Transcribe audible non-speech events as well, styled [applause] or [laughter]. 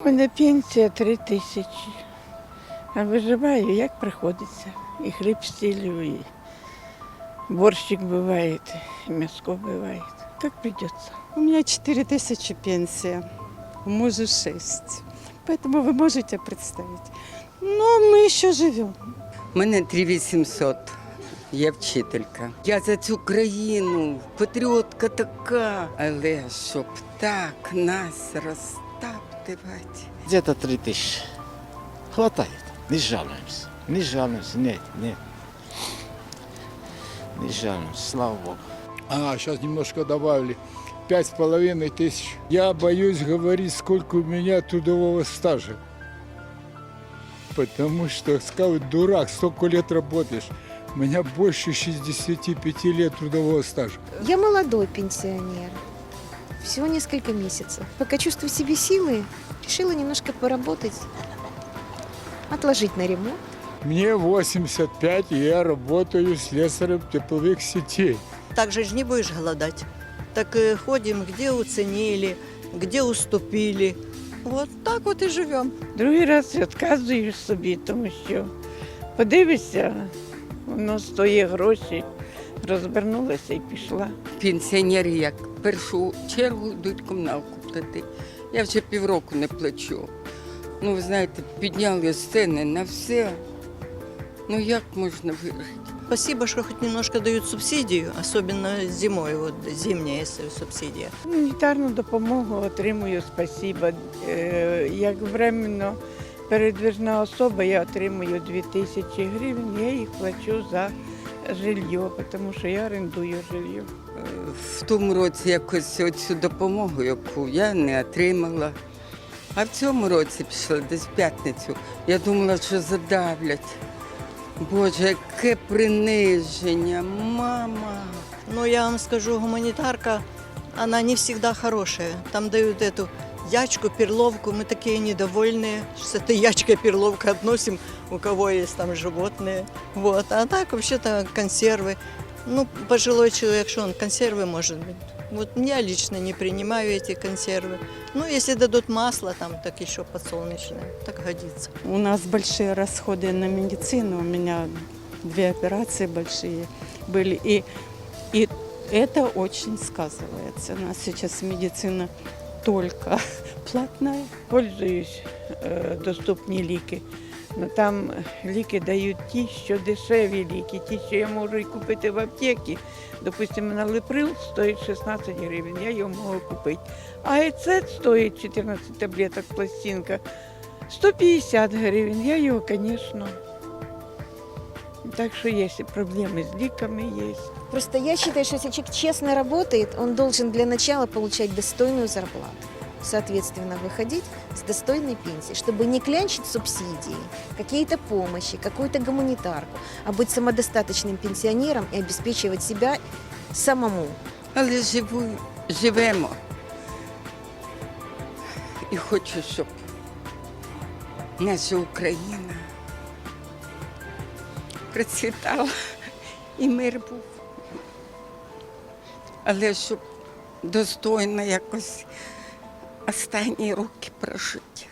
У мене пенсія три тисячі. А виживаю, як приходиться. І хліб стілю, і борщик буває, і м'яско буває. Як придеться. У меня 4 тысячи пенсия, у мужа 6. Поэтому вы можете представить. Но мы еще живем. У мене 3800. Я вчителька. Я за цю країну, патріотка така. Але щоб так нас Розтаптувати. Где-то три тысячи. Хватает. Не жалуемся. Не жалуемся. Нет, нет. Не жалуемся. Слава Богу. А, сейчас немножко добавили. Пять с половиной тысяч. Я боюсь говорить, сколько у меня трудового стажа. Потому что сказал, дурак, столько лет работаешь. У меня больше 65 лет трудового стажа. Я молодой пенсионер Всего несколько месяцев. Пока чувствую в себе силы, решила немножко поработать, отложить на ремонт. Мне 85, и я работаю слесарем тепловых сетей. Так же ж не будешь голодать. Так э, ходим, где уценили, где уступили. Вот так вот и живем. Другий раз відказую собі, тому що подивишся, воно стоїть гроші, Розвернулася і пішла. Пенсіонери як в першу чергу йдуть комуналку платити. Я вже півроку не плачу. Ну, ви знаєте, підняли сцени на все. Ну як можна вижити? Спасибо, что хоть немножко дают субсидию, особенно зимой, вот зимняя если субсидия. Гуманітарну допомогу отримую, спасіба. Е, Як временно передвижна особа, я отримую 2 тисячі гривень, я їх плачу за жилье, тому що я орендую жилье. В тому році якось цю допомогу, яку я не отримала. А в цьому році пішла десь в п'ятницю. Я думала, що задавлять. Боже, яке приниження, мама. Но я вам скажу, гуманитарка, она не всегда хорошая. Там дают эту ячку, перловку, мы такие недовольные, с этой ячкой перловкой относим, у кого есть там животные. Вот. А так вообще-то консервы. Ну, пожилой человек, что он консервы может быть. Вот я лично не принимаю эти консервы. Ну, если дадут масло, там так еще подсолнечное, так годится. У нас большие расходы на медицину. У меня две операции большие были. И, и это очень сказывается. У нас сейчас медицина только [laughs] платная. Пользуюсь е, доступні ліки. Ну, там ліки дають ті, що дешеві ліки, ті, що я можу і купити в аптеці. Допустимо, налиприл стоїть 16 гривень, я його можу купити. А ецет стоїть 14 таблеток пластинка 150 гривень. Я його, звісно. Так що є і проблеми з ліками є. Просто я считаю, что если человек честно работает, он должен для начала получать достойную зарплату. Соответственно, выходить с достойной пенсией, чтобы не клянчить субсидии, какие-то помощи, какую-то гуманитарку, а быть самодостаточным пенсионером и обеспечивать себя самому. Але живу, живемо. І хочу, щоб наша Україна Процвітала і мир був. Але щоб достойно якось останні роки прожити.